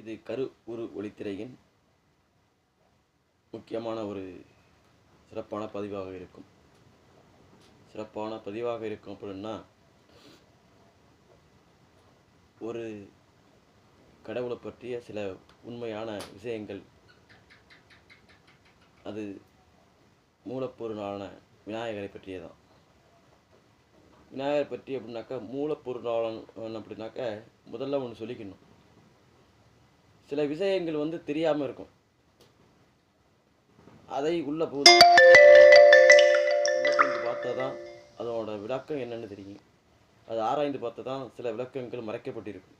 இது கரு ஒரு ஒளித்திரையின் முக்கியமான ஒரு சிறப்பான பதிவாக இருக்கும். சிறப்பான பதிவாக இருக்கும் அப்படின்னா ஒரு கடவுளை பற்றிய சில உண்மையான விஷயங்கள் அது மூலப்பொருளான விநாயகரை பற்றியதான். விநாயகர் பற்றி அப்படின்னாக்கா மூலப்பொருளாளன் அப்படின்னாக்கா முதல்ல ஒன்று சொல்லிக்கணும். சில விஷயங்கள் வந்து தெரியாமல் இருக்கும். அதை உள்ள போது பார்த்தா தான் அதோட விளக்கம் என்னென்னு தெரியும். அது ஆராய்ந்து பார்த்தா தான் சில விளக்கங்கள் மறைக்கப்பட்டிருக்கும்.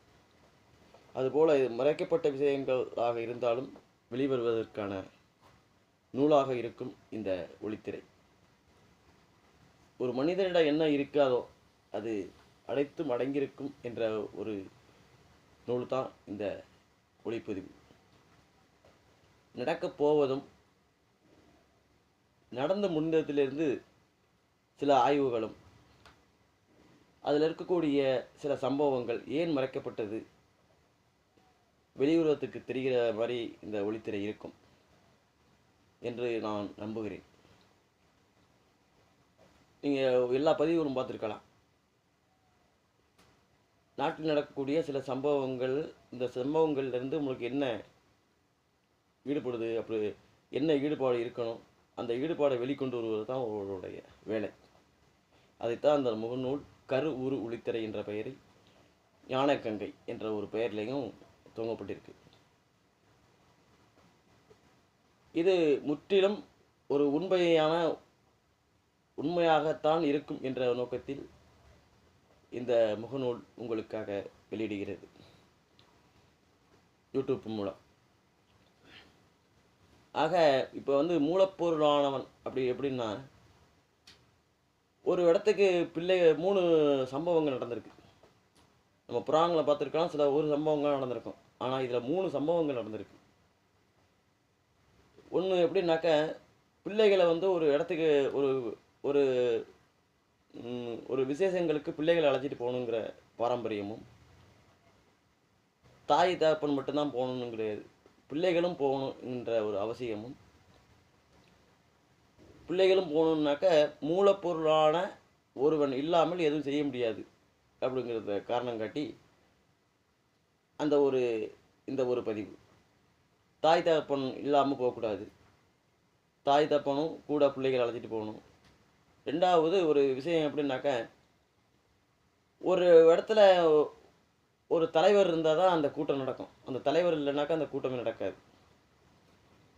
அதுபோல் இது மறைக்கப்பட்ட விஷயங்களாக இருந்தாலும் வெளிவருவதற்கான நூலாக இருக்கும் இந்த ஒளித்திரை. ஒரு மனிதனிடம் என்ன இருக்காதோ அது அனைத்தும் அடங்கியிருக்கும் என்ற ஒரு நூல் தான் இந்த ஒளிப்பதிவு. நடக்கப் போவதும் நடந்து முடிந்ததிலிருந்து சில ஆய்வுகளும் அதில் இருக்கக்கூடிய சில சம்பவங்கள் ஏன் மறைக்கப்பட்டது? வெளியுறவத்துக்கு தெரிகிற மாதிரி இந்த ஒளித்திரை இருக்கும் என்று நான் நம்புகிறேன். நீங்கள் எல்லா பதிவுகளும் பார்த்துருக்கலாம். நாட்டில் நடக்கக்கூடிய சில சம்பவங்கள் இந்த சம்பவங்கள்லேருந்து உங்களுக்கு என்ன ஈடுபடுது அப்படி என்ன ஈடுபாடு இருக்கணும் அந்த ஈடுபாடை வெளிக்கொண்டு வருவது தான் அவர்களுடைய வேலை. அதைத்தான் அந்த முகநூல் கரு உரு உளித்தரை என்ற பெயரை ஞானக்கங்கை என்ற ஒரு பெயர்லையும் துவங்கப்பட்டிருக்கு இது முற்றிலும் ஒரு உண்மையான உண்மையாகத்தான் இருக்கும் என்ற நோக்கத்தில் இந்த முகநூல் உங்களுக்காக வெளியிடுகிறது. யூடியூப் மூலம். ஆக இப்போ வந்து மூலப்பொருளானவன் அப்படி எப்படின்னா ஒரு இடத்துக்கு பிள்ளை மூணு சம்பவங்கள் நடந்திருக்கு. நம்ம புறாங்களை பார்த்துருக்கலாம் சில ஒரு சம்பவங்கள் நடந்திருக்கும். ஆனால் இதில் மூணு சம்பவங்கள் நடந்திருக்கு. ஒன்று எப்படின்னாக்க பிள்ளைகளை வந்து ஒரு இடத்துக்கு ஒரு ஒரு ஒரு விசேஷங்களுக்கு பிள்ளைகளை அழைச்சிட்டு போகணுங்கிற பாரம்பரியமும் தாய் தகப்பன் மட்டும்தான் போகணுன்னு கிடையாது. பிள்ளைகளும் போகணுன்ற ஒரு அவசியமும். பிள்ளைகளும் போகணுன்னாக்க மூலப்பொருளான ஒருவன் இல்லாமல் எதுவும் செய்ய முடியாது அப்படிங்கிறத காரணம் காட்டி அந்த ஒரு இந்த ஒரு பதிவு. தாய் தகப்பன் இல்லாமல் போகக்கூடாது. தாய் தகப்பனும் கூட பிள்ளைகளை அழைச்சிட்டு போகணும். ரெண்டாவது ஒரு விஷயம் எப்படின்னாக்க ஒரு இடத்துல ஒரு தலைவர் இருந்தால் தான் அந்த கூட்டம் நடக்கும். அந்த தலைவர் இல்லைனாக்கா அந்த கூட்டமே நடக்காது.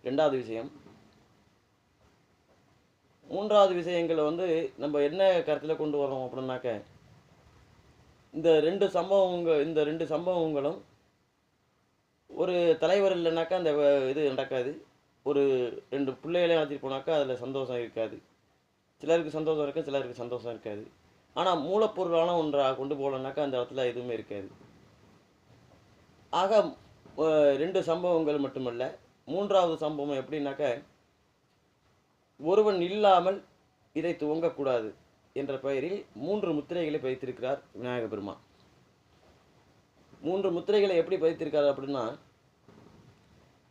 ரெண்டாவது விஷயம். மூன்றாவது விஷயங்களை வந்து நம்ம என்ன கருத்தில் கொண்டு வரோம் அப்படின்னாக்க இந்த ரெண்டு சம்பவங்கள் இந்த ரெண்டு சம்பவங்களும் ஒரு தலைவர் இல்லைனாக்கா அந்த இது நடக்காது. ஒரு ரெண்டு பிள்ளைகளையும் அழைச்சிட்டு போனாக்கா அதில் சந்தோஷம் இருக்காது. சிலருக்கு சந்தோஷம் இருக்கும் சிலருக்கு சந்தோஷம் இருக்காது. ஆனால் மூலப்பொருளான ஒன்றாக கொண்டு போகலனாக்கா அந்த இடத்துல எதுவுமே இருக்காது. ஆக ரெண்டு சம்பவங்கள் மட்டுமல்ல. மூன்றாவது சம்பவம் எப்படின்னாக்க ஒருவன் இல்லாமல் இதை துவங்கக்கூடாது என்ற பெயரில் மூன்று முத்திரைகளை பதித்திருக்கிறார் விநாயக பெருமான். மூன்று முத்திரைகளை எப்படி பதித்திருக்காரு அப்படின்னா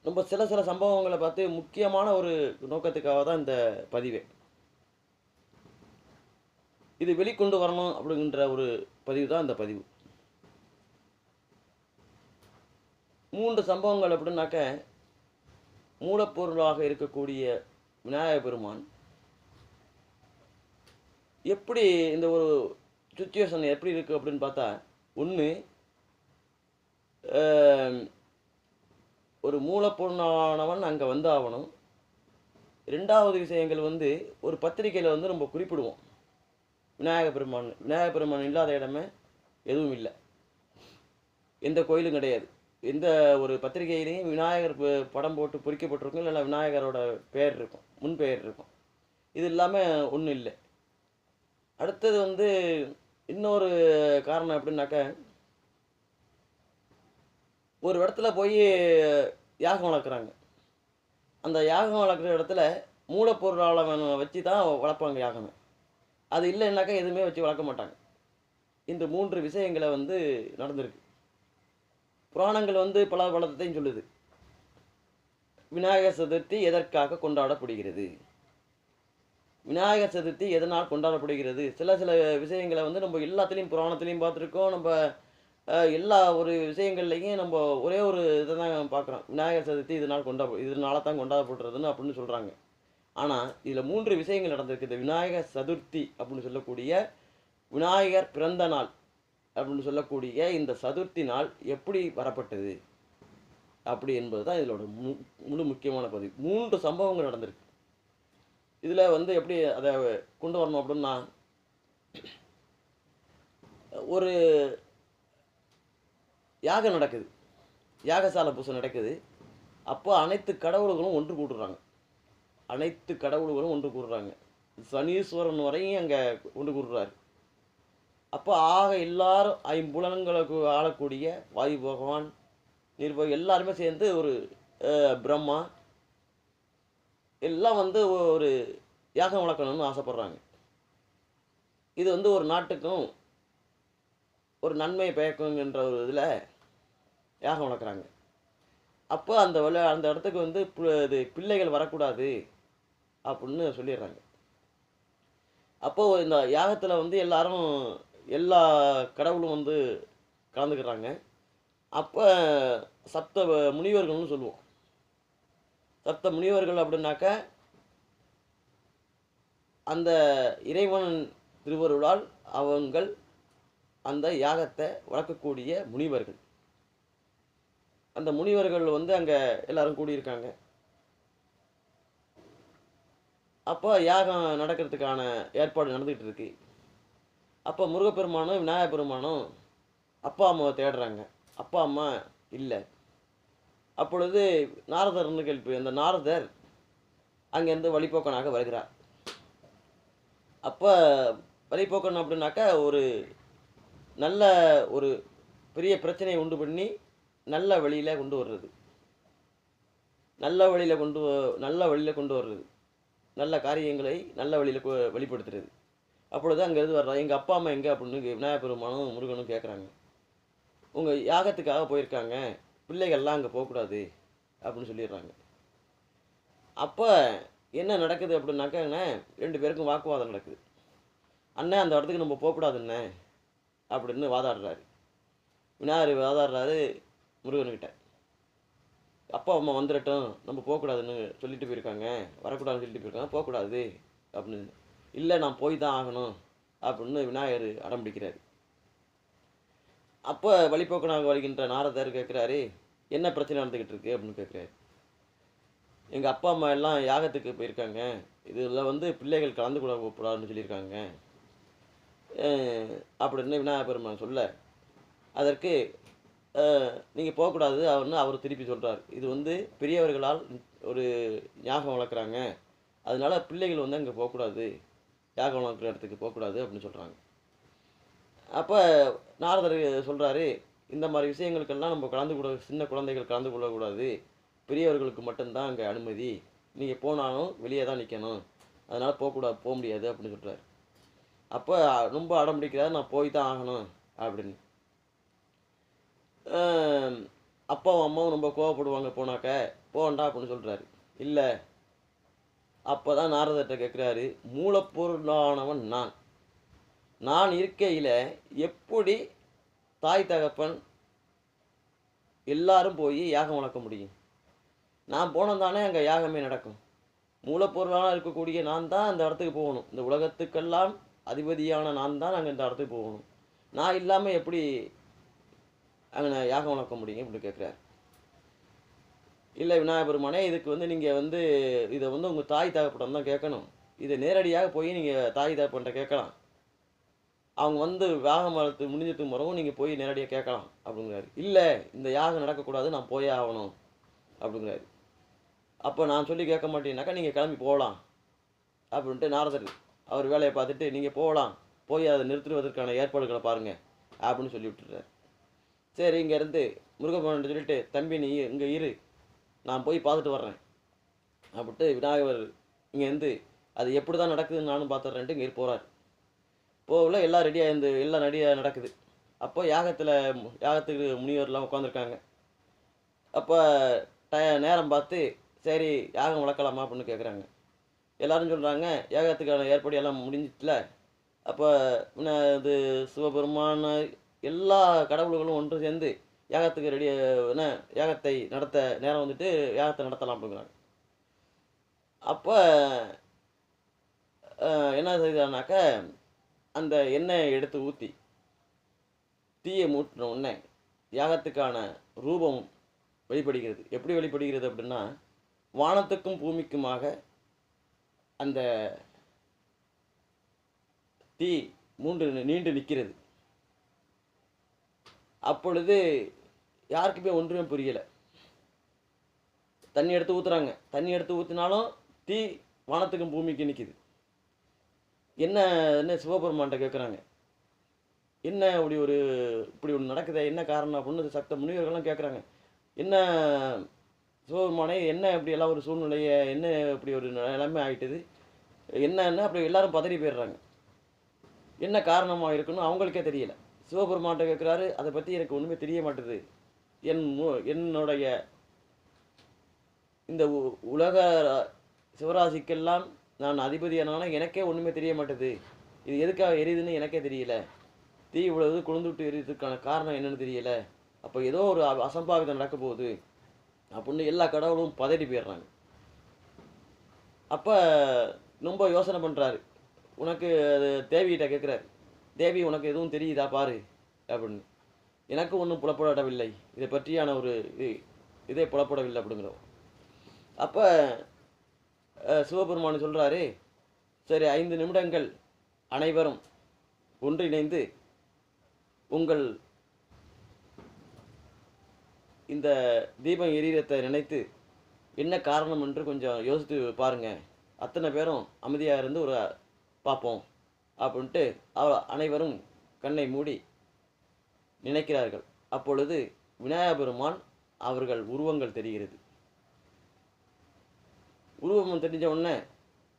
நம்ம சில சில சம்பவங்களை பார்த்து முக்கியமான ஒரு நோக்கத்துக்காக தான் இந்த பதிவே. இது வெளிக்கொண்டு வரணும் அப்படிங்கிற ஒரு பதிவு தான் இந்த பதிவு. மூன்று சம்பவங்கள் அப்படின்னாக்க மூலப்பொருளாக இருக்கக்கூடிய விநாயக பெருமான் எப்படி இந்த ஒரு சுச்சுவேஷன் எப்படி இருக்குது அப்படின்னு பார்த்தா ஒன்று ஒரு மூலப்பொருளானவன் அங்கே வந்தாகணும் ரெண்டாவது விஷயங்கள் வந்து ஒரு பத்திரிக்கையில் வந்து நம்ம குறிப்பிடுவோம். விநாயக பெருமான் விநாயக பெருமான் இல்லாத இடமே எதுவும் இல்லை. எந்த கோயிலும் கிடையாது. எந்த ஒரு பத்திரிகையிலையும் விநாயகர் படம் போட்டு பொறிக்கப்பட்டிருக்கும் இல்லைன்னா விநாயகரோட பெயர் இருக்கும் முன் பெயர் இருக்கும். இது இல்லாமல் ஒன்றும் இல்லை. அடுத்தது வந்து இன்னொரு காரணம் எப்படின்னாக்க ஒரு இடத்துல போய் யாகம் வளர்க்குறாங்க. அந்த யாகம் வளர்க்குற இடத்துல மூலப்பொருளாளவனை வச்சு தான் வளர்ப்பாங்க யாகமே. அது இல்லைன்னாக்கா எதுவுமே வச்சு வளர்க்க மாட்டாங்க. இந்த மூன்று விஷயங்களை வந்து நடந்திருக்கு. புராணங்கள் வந்து பல பலத்தையும் சொல்லுது. விநாயகர் சதுர்த்தி எதற்காக கொண்டாடப்படுகிறது? விநாயகர் சதுர்த்தி எதனால் கொண்டாடப்படுகிறது? சில சில விஷயங்களை வந்து நம்ம எல்லாத்துலேயும் புராணத்துலேயும் பார்த்துருக்கோம். நம்ம எல்லா ஒரு விஷயங்கள்லையும் நம்ம ஒரே ஒரு இதை தான் பார்க்குறோம். விநாயகர் சதுர்த்தி இதனால் கொண்டா இதனால தான் கொண்டாடப்படுறதுன்னு அப்படின்னு சொல்கிறாங்க ஆனால் இதில் மூன்று விஷயங்கள் நடந்திருக்கு. இந்த விநாயகர் சதுர்த்தி அப்படின்னு சொல்லக்கூடிய விநாயகர் பிறந்த நாள். அப்படின்னு சொல்லக்கூடிய இந்த சதுர்த்தி நாள் எப்படி வரப்பட்டது? அப்படி என்பது தான் இதோட மு முழு முக்கியமான பதிவு மூன்று சம்பவங்கள் நடந்திருக்கு. இதில் வந்து எப்படி அதை கொண்டு வரணும் அப்படின்னா ஒரு யாகம் நடக்குது. யாகசால பூசை நடக்குது. அப்போ அனைத்து கடவுள்களும் ஒன்று கூடுறாங்க. அனைத்து கடவுள்களும் ஒன்று கூடுறாங்க. சனீஸ்வரன் வரையும் அங்கே ஒன்று கூடுறாரு. அப்போ ஆக எல்லாரும் ஐம்புலன்களுக்கு ஆளக்கூடிய வாயு பகவான் நிர்ப எல்லாருமே சேர்ந்து ஒரு பிரம்மா எல்லாம் வந்து ஒரு யாகம் வளர்க்கணும்னு ஆசைப்படுறாங்க. இது வந்து ஒரு நாட்டுக்கும் ஒரு நன்மை பயக்குங்கிற ஒரு இதில் யாகம் வளர்க்குறாங்க. அப்போ அந்த விளை அந்த இடத்துக்கு வந்து பு- இது பிள்ளைகள் வரக்கூடாது அப்படின்னு சொல்லிடுறாங்க. அப்போது இந்த யாகத்தில் வந்து எல்லாரும் எல்லா கடவுளும் வந்து கலந்துக்கிறாங்க. அப்போ சப்த வ- முனிவர்கள்னு சொல்லுவோம். சப்த முனிவர்கள் அப்படின்னாக்க அந்த இறைவன் திருவருளால் அவங்கள் அந்த யாகத்தை வளர்க்கக்கூடிய முனிவர்கள். அந்த முனிவர்கள் வந்து அங்கே எல்லாரும் கூடியிருக்காங்க. அப்போ யாகம் நடக்கிறதுக்கான ஏற்பாடு நடந்துக்கிட்டு இருக்கு. அப்போ முருகப்பெருமானும் விநாயகப் பெருமானும் அப்பா அம்மாவை தேடுறாங்க. அப்பா அம்மா இல்லை. அப்பொழுது நாரதர்னு கேள்வி அந்த நாரதர் அங்கேருந்து வழிபோக்கனாக வருகிறார். அப்போ வழிபோக்கன் அப்படின்னாக்கா ஒரு நல்ல ஒரு பெரிய பிரச்சனையை உண்டு பண்ணி நல்ல வழியில் கொண்டு வர்றது. நல்ல வழியில் கொண்டு நல்ல வழியில் கொண்டு வர்றது. நல்ல காரியங்களை நல்ல வழியில் கொ- வெளிப்படுத்துறது. அப்பொழுது அங்கேருந்து வர்றாங்க எங்கள் அப்பா அம்மா எங்கே அப்படின்னு விநாயகர் விநாயகப் பெருமானும் முருகனும் கேட்குறாங்க உங்கள் யாகத்துக்காக போயிருக்காங்க. பிள்ளைகள்லாம் அங்கே போகக்கூடாது அப்படின்னு சொல்லிடுறாங்க. அப்போ என்ன நடக்குது அப்படின்னாக்காண்ணே ரெண்டு பேருக்கும் வாக்குவாதம் நடக்குது. அண்ணன் அந்த இடத்துக்கு நம்ம போகக்கூடாதுண்ணே அப்படின்னு வாதாடுறாரு. விநாயகர் வாதாடுறாரு முருகன்கிட்ட. அப்பா அம்மா வந்துடட்டும் நம்ம போகக்கூடாதுன்னு சொல்லிட்டு போயிருக்காங்க. வரக்கூடாதுன்னு சொல்லிட்டு போயிருக்காங்க. போகக்கூடாது அப்படின்னு. இல்லை நான் போய் தான் ஆகணும் அப்படின்னு விநாயகர் அடம் பிடிக்கிறாரு. அப்போ வழிபோக்கனாக வருகின்ற நாரதர் கேட்குறாரு என்ன பிரச்சனை நடந்துக்கிட்டு இருக்கு? அப்படின்னு கேட்குறாரு எங்கள் அப்பா அம்மா எல்லாம் யாகத்துக்கு போயிருக்காங்க. இதில் வந்து பிள்ளைகள் கலந்து கூட கூடாதுன்னு சொல்லியிருக்காங்க. அப்படின்னு விநாயகர் பெருமான் சொல்ல அதற்கு நீங்கள் போகக்கூடாது அவர்னு அவர் திருப்பி சொல்கிறார் இது வந்து பெரியவர்களால் ஒரு ஞாபகம் வளர்க்குறாங்க. அதனால் பிள்ளைகள் வந்து அங்கே போகக்கூடாது. யாகம் வளர்க்குற இடத்துக்கு போகக்கூடாது அப்படின்னு சொல்கிறாங்க அப்போ நாரதர் சொல்கிறாரு இந்த மாதிரி விஷயங்களுக்கெல்லாம் நம்ம கலந்து கூட சின்ன குழந்தைகள் கலந்து கொள்ளக்கூடாது. பெரியவர்களுக்கு மட்டும்தான் அங்கே அனுமதி. நீங்கள் போனாலும் வெளியே தான் நிற்கணும் அதனால் போகக்கூடாது போக முடியாது அப்படின்னு சொல்கிறார் அப்போ ரொம்ப அடம் பிடிக்கிறாரு நான் போய் தான் ஆகணும் அப்படின்னு. அப்பாவும் அம்மாவும் ரொம்ப கோவப்படுவாங்க போனாக்க போண்டா அப்படின்னு சொல்கிறாரு இல்லை அப்போ தான் நாரதர்கிட்ட கேட்குறாரு மூலப்பொருளானவன் நான். நான் இருக்கையில் எப்படி தாய் தகப்பன் எல்லாரும் போய் யாகம் வளர்க்க முடியும்? நான் போனோம் தானே அங்கே யாகமே நடக்கும். மூலப்பொருளாக இருக்கக்கூடிய நான் தான் அந்த இடத்துக்கு போகணும். இந்த உலகத்துக்கெல்லாம் அதிபதியான நான் தான் அங்கே இந்த இடத்துக்கு போகணும். நான் இல்லாமல் எப்படி அங்கே யாகம் வளர்க்க முடியும்? இப்படி கேட்குறாரு இல்லை விநாயகர் பெருமானே இதுக்கு வந்து நீங்கள் வந்து இதை வந்து உங்கள் தாய் தகப்படம் தான் கேட்கணும். இதை நேரடியாக போய் நீங்கள் தாய் தகப்பன்ட்ட கேட்கலாம். அவங்க வந்து யாகம் வளர்த்து முடிஞ்சதுக்கு முறவும் நீங்கள் போய் நேரடியாக கேட்கலாம் அப்படிங்கிறாரு. இல்லை இந்த யாகம் நடக்கக்கூடாது நான் போயே ஆகணும் அப்படிங்கிறாரு. அப்போ நான் சொல்லி கேட்க மாட்டேன்னாக்கா நீங்கள் கிளம்பி போகலாம் அப்படின்ட்டு நாரதர் அவர் வேலையை பார்த்துட்டு நீங்கள் போகலாம் போய் அதை நிறுத்துவதற்கான ஏற்பாடுகளை பாருங்கள் அப்படின்னு சொல்லி விட்டுறாரு சரி இங்கேருந்து முருகபவன் சொல்லிட்டு தம்பி நீ இங்கே இரு நான் போய் பார்த்துட்டு வர்றேன். அப்படின்ட்டு விநாயகர் இங்கேருந்து அது எப்படி தான் நடக்குதுன்னு நானும் பார்த்துட்றேன்ட்டு இங்கே போகிறார் போகல எல்லாம் ரெடியாக இருந்து எல்லாம் ரெடியாக நடக்குது. அப்போ யாகத்தில் யாகத்துக்கு முனிவர்லாம் உட்காந்துருக்காங்க அப்போ ட நேரம் பார்த்து சரி யாகம் வளர்க்கலாமா அப்படின்னு கேட்குறாங்க எல்லாரும் சொல்கிறாங்க யாகத்துக்கான ஏற்பாடு எல்லாம் முடிஞ்சிச்சுல. அப்போ இது சிவபெருமான எல்லா கடவுள்களும் ஒன்று சேர்ந்து யாகத்துக்கு ரெடி என்ன யாகத்தை நடத்த நேரம் வந்துட்டு யாகத்தை நடத்தலாம் அப்படிங்கிறாங்க. அப்போ என்ன செய்தானாக்க அந்த எண்ணெயை எடுத்து ஊற்றி தீயை மூட்டின உடனே யாகத்துக்கான ரூபம் வெளிப்படுகிறது. எப்படி வெளிப்படுகிறது அப்படின்னா வானத்துக்கும் பூமிக்குமாக அந்த தீ மூன்று நீண்டு நிற்கிறது. அப்பொழுது யாருக்குமே ஒன்றுமே புரியலை. தண்ணி எடுத்து ஊற்றுறாங்க தண்ணி எடுத்து ஊற்றினாலும் தீ வானத்துக்கும் பூமிக்கு நிற்கிது என்ன என்ன சிவபெருமான்கிட்ட கேட்குறாங்க என்ன இப்படி ஒரு இப்படி ஒன்று நடக்குதே? என்ன காரணம்? அப்படின்னு சக்த முனிவர்கள்லாம் கேட்குறாங்க என்ன சிவபெருமானே என்ன இப்படி எல்லாம் ஒரு சூழ்நிலையை? என்ன இப்படி ஒரு நிலைமை ஆகிட்டுது என்னன்னு அப்படி எல்லாரும் பதறி போயிடுறாங்க. என்ன காரணமாக இருக்குன்னு அவங்களுக்கே தெரியல. சிவபெருமான்கிட்ட கேட்குறாரு அதை பற்றி எனக்கு ஒன்றுமே தெரிய மாட்டுது. என் மு- என்னுடைய இந்த உ- உலக சிவராசிக்கெல்லாம் நான் அதிபதியானாலும் எனக்கே ஒன்றுமே தெரிய மாட்டுது. இது எதுக்காக எரியுதுன்னு எனக்கே தெரியல. தீ இவ்வளவு குளிர்ந்து விட்டு எரியுறதுக்கான காரணம் என்னன்னு தெரியல. அப்போ ஏதோ ஒரு அசம்பாவிதம் நடக்க போகுது. அப்படின்னு எல்லா கடவுளும் பதறி போயிடுறாங்க. அப்போ ரொம்ப யோசனை பண்ணுறாரு உனக்கு அது தேவிகிட்ட கேட்குறாரு தேவி உனக்கு எதுவும் தெரியுதா? பாரு. அப்படின்னு. எனக்கு ஒன்றும் புலப்படவில்லை. இதை பற்றியான ஒரு இது இதே புலப்படவில்லை அப்படிங்கிறோம். அப்போ சிவபெருமான் சொல்கிறாரு சரி ஐந்து நிமிடங்கள் அனைவரும் ஒன்றிணைந்து உங்கள் இந்த தீபம் எரியத்தை நினைத்து என்ன காரணம் என்று கொஞ்சம் யோசித்து பாருங்க. அத்தனை பேரும் அமைதியாக இருந்து ஒரு பார்ப்போம் அப்படின்ட்டு அவ அனைவரும் கண்ணை மூடி நினைக்கிறார்கள். அப்பொழுது விநாயக பெருமான் அவர்கள் உருவங்கள் தெரிகிறது. உருவம் தெரிஞ்ச உடனே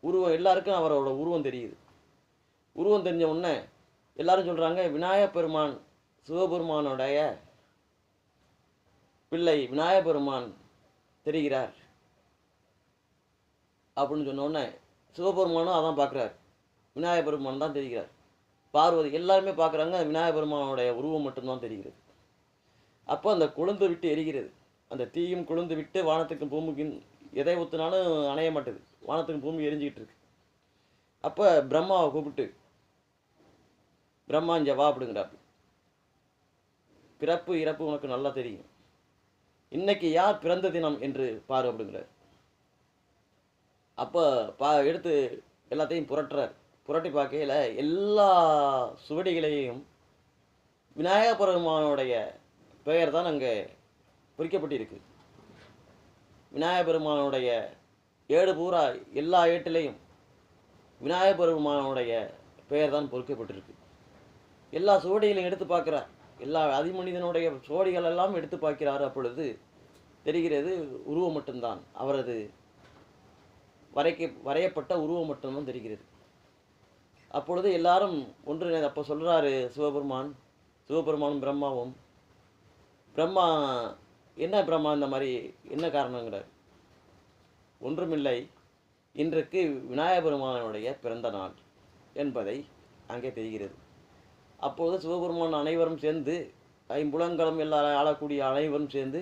உருவம் எல்லாருக்கும் அவரோட உருவம் தெரியுது. உருவம் தெரிஞ்ச உடனே எல்லாரும் சொல்கிறாங்க விநாயகப் பெருமான் சிவபெருமானுடைய பிள்ளை விநாயகப் பெருமான் தெரிகிறார். அப்படின்னு சொன்ன உடனே சிவபெருமானும் அதான் பார்க்குறார். விநாயகப் பெருமான் தான் தெரிகிறார். பார்வதி எல்லாருமே பார்க்குறாங்க விநாயகப் பெருமானுடைய உருவம் மட்டும்தான் தெரிகிறது. அப்போ அந்த கொழுந்து விட்டு எரிகிறது. அந்த தீயும் கொழுந்து விட்டு வானத்துக்கும் பூமிக்கும் எதை ஊற்றினாலும் அணைய மாட்டேது. வானத்துக்கும் பூமி எரிஞ்சிக்கிட்டு இருக்கு. அப்போ பிரம்மாவை கூப்பிட்டு பிரம்மா வா அப்படிங்கிறாப்பு பிறப்பு இறப்பு உனக்கு நல்லா தெரியும். இன்னைக்கு யார் பிறந்த தினம் என்று பாரு அப்படிங்கிறார். அப்போ பா எடுத்து எல்லாத்தையும் புரட்டுறார். புரட்டி பார்க்கையில் எல்லா சுவடிகளையும் விநாயக பெருமானுடைய பெயர் தான் அங்கே பொறிக்கப்பட்டிருக்கு. விநாயக பெருமானுடைய ஏடு பூரா எல்லா ஏட்டிலையும் விநாயக பெருமானுடைய பெயர் தான் பொறிக்கப்பட்டிருக்கு. எல்லா சுவடிகளையும் எடுத்து பார்க்குறார் எல்லா அதிமனிதனுடைய சுவடிகள் எல்லாம் எடுத்து பார்க்கிறார் அப்பொழுது தெரிகிறது உருவம் மட்டும்தான். அவரது வரைக்க வரையப்பட்ட உருவம் மட்டும்தான் தெரிகிறது. அப்பொழுது எல்லாரும் ஒன்று அப்போ சொல்கிறாரு சிவபெருமான் சிவபெருமானும் பிரம்மாவும். பிரம்மா என்ன பிரம்மா இந்த மாதிரி என்ன காரணங்கிறார்? ஒன்றுமில்லை. இன்றைக்கு விநாயக பெருமானுடைய பிறந்த நாள் என்பதை அங்கே தெரிகிறது. அப்போது சிவபெருமான் அனைவரும் சேர்ந்து ஐம்புலங்களும் எல்லா ஆளக்கூடிய அனைவரும் சேர்ந்து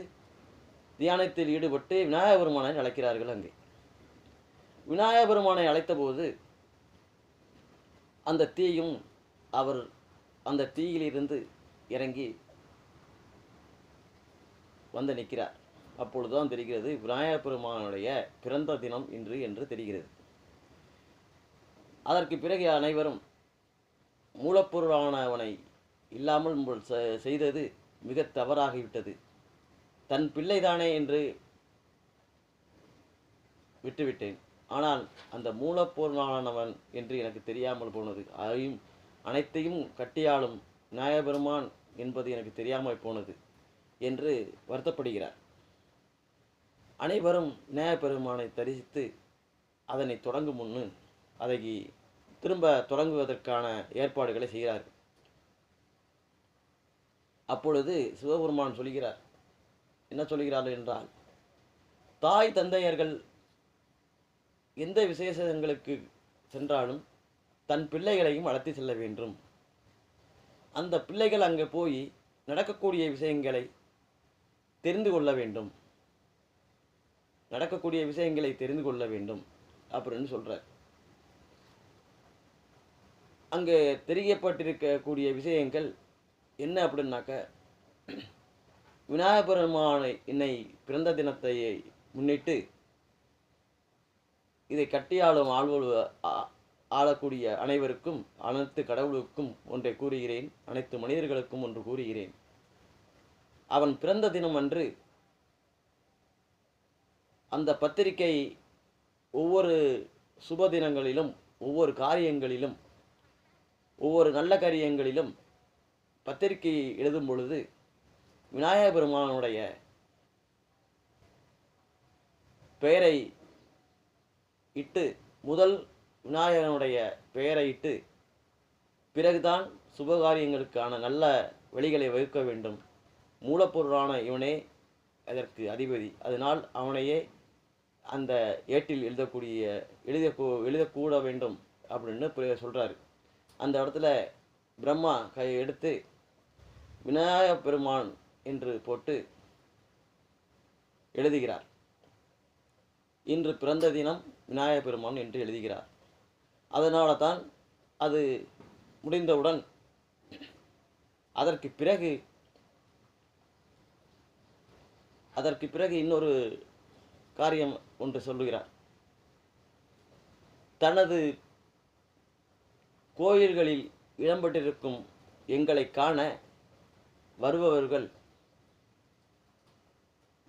தியானத்தில் ஈடுபட்டு விநாயக பெருமானை அழைக்கிறார்கள் அங்கே. விநாயக பெருமானை அழைத்தபோது அந்த தீயும் அவர் அந்த தீயிலிருந்து இறங்கி வந்து நிற்கிறார். அப்பொழுதுதான் தெரிகிறது விநாயகப் பெருமானுடைய பிறந்த தினம் இன்று என்று தெரிகிறது. அதற்கு பிறகு அனைவரும் மூலப்பொருளானவனை இல்லாமல் செய்தது மிக தவறாகிவிட்டது. தன் பிள்ளைதானே என்று விட்டுவிட்டேன். ஆனால் அந்த மூலப்பொருளானவன் என்று எனக்கு தெரியாமல் போனது. அதையும் அனைத்தையும் கட்டியாளும் நாயபெருமான் என்பது எனக்கு தெரியாமல் போனது என்று வருத்தப்படுகிறார். அனைவரும் நாயபெருமானை தரிசித்து அதனை தொடங்கும் முன்னு அதை திரும்ப தொடங்குவதற்கான ஏற்பாடுகளை செய்கிறார்கள். அப்பொழுது சிவபெருமான் சொல்கிறார் என்ன சொல்கிறார் என்றால் தாய் தந்தையர்கள் எந்த விசேஷங்களுக்கு சென்றாலும் தன் பிள்ளைகளையும் அழைத்து செல்ல வேண்டும். அந்த பிள்ளைகள் அங்கே போய் நடக்கக்கூடிய விஷயங்களை தெரிந்து கொள்ள வேண்டும். நடக்கக்கூடிய விஷயங்களை தெரிந்து கொள்ள வேண்டும் அப்படின்னு சொல்கிறார் அங்கே தெரியப்பட்டிருக்கக்கூடிய விஷயங்கள் என்ன அப்படின்னாக்க விநாயகபெருமானை இன்னை என்னை பிறந்த தினத்தை முன்னிட்டு இதை கட்டியாளும் ஆள்வோடு ஆ- ஆளக்கூடிய அனைவருக்கும் அனைத்து கடவுளுக்கும் ஒன்றை கூறுகிறேன் அனைத்து மனிதர்களுக்கும் ஒன்று கூறுகிறேன். அவன் பிறந்த தினம் அன்று அந்த பத்திரிகை ஒவ்வொரு சுப தினங்களிலும் ஒவ்வொரு காரியங்களிலும் ஒவ்வொரு நல்ல காரியங்களிலும் பத்திரிகை எழுதும் பொழுது விநாயக பெருமானுடைய பெயரை இட்டு முதல் விநாயகனுடைய பெயரை இட்டு பிறகுதான் சுபகாரியங்களுக்கான நல்ல வழிகளை வகுக்க வேண்டும். மூலப்பொருளான இவனே அதற்கு அதிபதி. அதனால் அவனையே அந்த ஏட்டில் எழுதக்கூடிய எழுத எழுதக்கூட வேண்டும் அப்படின்னு சொல்கிறார் அந்த இடத்துல பிரம்மா கை எடுத்து விநாயக பெருமான் என்று போட்டு எழுதுகிறார். இன்று பிறந்த தினம் விநாயக பெருமான் என்று எழுதுகிறார். அதனால தான் அது முடிந்தவுடன் அதற்கு பிறகு அதற்கு பிறகு இன்னொரு காரியம் ஒன்று சொல்லுகிறார். தனது கோயில்களில் இடம்பெற்றிருக்கும் எங்களை காண வருபவர்கள்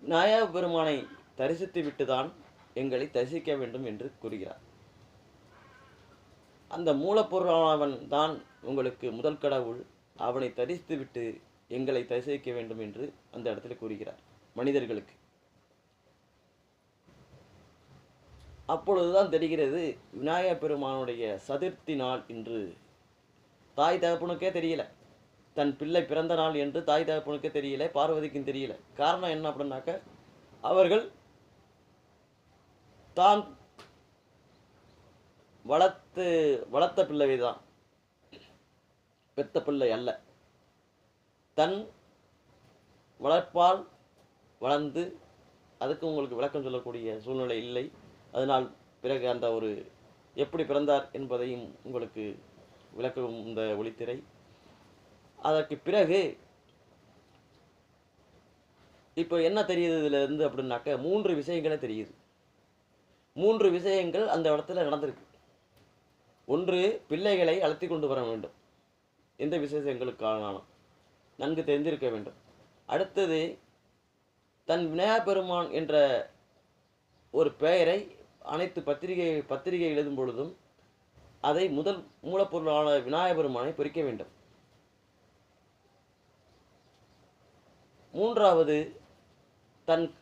விநாயக பெருமானை தரிசித்து விட்டுதான் எங்களை தரிசிக்க வேண்டும் என்று கூறுகிறார். அந்த மூலப்பொருளானவன் தான் உங்களுக்கு முதல் கடவுள். அவனை தரிசித்துவிட்டு எங்களை தரிசிக்க வேண்டும் என்று அந்த இடத்துல கூறுகிறார் மனிதர்களுக்கு. அப்பொழுதுதான் தெரிகிறது விநாயக பெருமானுடைய சதுர்த்தி நாள் என்று தாய் தகப்பனுக்கே தெரியல. தன் பிள்ளை பிறந்த நாள் என்று தாய் தகப்பனுக்கே தெரியல பார்வதிக்கும் தெரியல. காரணம் என்ன அப்படின்னாக்க அவர்கள் தான் வளர்த்து வளர்த்த பிள்ளை தான். பெத்த பிள்ளை அல்ல. தன் வளர்ப்பால் வளர்ந்து அதுக்கு உங்களுக்கு விளக்கம் சொல்லக்கூடிய சூழ்நிலை இல்லை. அதனால் பிறகு அந்த ஒரு எப்படி பிறந்தார் என்பதையும் உங்களுக்கு விளக்கும் இந்த ஒளித்திரை. அதற்கு பிறகு இப்போ என்ன தெரியுது இதுலேருந்து அப்படின்னாக்க மூன்று விஷயங்களே தெரியுது. மூன்று விஷயங்கள் அந்த இடத்துல நடந்திருக்கு. ஒன்று பிள்ளைகளை அழைத்து கொண்டு வர வேண்டும். எந்த விசேஷங்களுக்கானாலும் நன்கு தெரிந்திருக்க வேண்டும். அடுத்தது தன் விநாயகப் பெருமான் என்ற ஒரு பெயரை அனைத்து பத்திரிகை பத்திரிகை எழுதும் பொழுதும் அதை முதல் மூலப்பொருளான விநாயகப் பெருமானை பொறிக்க வேண்டும். மூன்றாவது தன்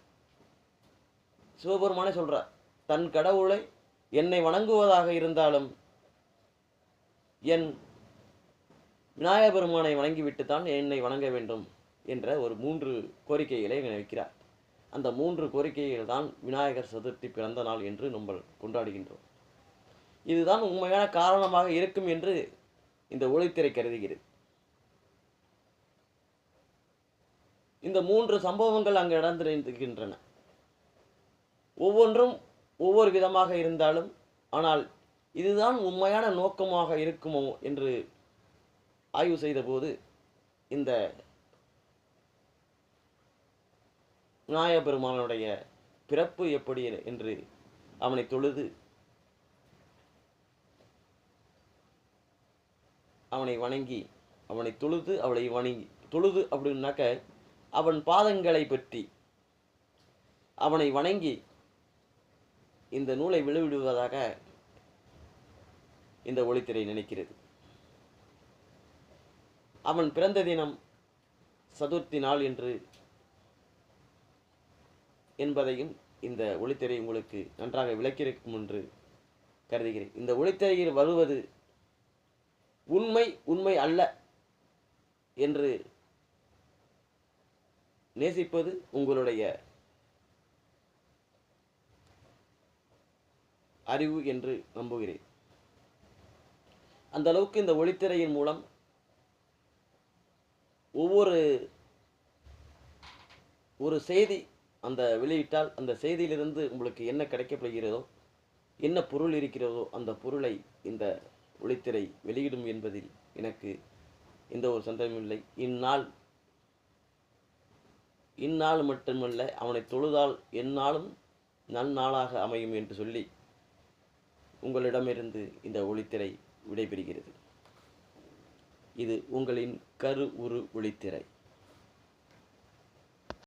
சிவபெருமானே சொல்கிறார் தன் கடவுளை என்னை வணங்குவதாக இருந்தாலும் என் விநாயகர் பெருமானை வணங்கிவிட்டு தான் என்னை வணங்க வேண்டும் என்ற ஒரு மூன்று கோரிக்கைகளை வைக்கிறார். அந்த மூன்று கோரிக்கைகள் தான் விநாயகர் சதுர்த்தி பிறந்த நாள் என்று நம்ம கொண்டாடுகின்றோம். இதுதான் உண்மையான காரணமாக இருக்கும் என்று இந்த ஒளித்திரை கருதுகிறது. இந்த மூன்று சம்பவங்கள் அங்கு நடந்திருக்கின்றன. ஒவ்வொன்றும் ஒவ்வொரு விதமாக இருந்தாலும் ஆனால் இதுதான் உண்மையான நோக்கமாக இருக்குமோ என்று ஆய்வு செய்தபோது இந்த நாயபெருமானுடைய பிறப்பு எப்படி என்று அவனை தொழுது அவனை வணங்கி அவனை தொழுது அவளை வணங்கி தொழுது அப்படின்னாக்க அவன் பாதங்களை பற்றி அவனை வணங்கி இந்த நூலை விழுவிடுவதாக இந்த ஒளித்திரை நினைக்கிறது. அவன் பிறந்த தினம் சதுர்த்தி நாள் என்று என்பதையும் இந்த ஒளித்திரை உங்களுக்கு நன்றாக விளக்கியிருக்கும் என்று கருதுகிறேன். இந்த ஒளித்திரையில் வருவது உண்மை உண்மை அல்ல என்று நேசிப்பது உங்களுடைய அறிவு என்று நம்புகிறேன். அந்த அளவுக்கு இந்த ஒளித்திரையின் மூலம் ஒவ்வொரு ஒரு செய்தி அந்த வெளியிட்டால் அந்த செய்தியிலிருந்து உங்களுக்கு என்ன கிடைக்கப்படுகிறதோ என்ன பொருள் இருக்கிறதோ அந்த பொருளை இந்த ஒளித்திரை வெளியிடும் என்பதில் எனக்கு எந்த ஒரு சந்தேகமும் இல்லை. இந்நாள் இந்நாள் மட்டுமல்ல அவனை தொழுதால் எந்நாளும் நன்னாளாக அமையும் என்று சொல்லி உங்களிடமிருந்து இந்த ஒளித்திரை விடைபெறுகிறது. இது உங்களின் கரு உரு ஒளித்திரை.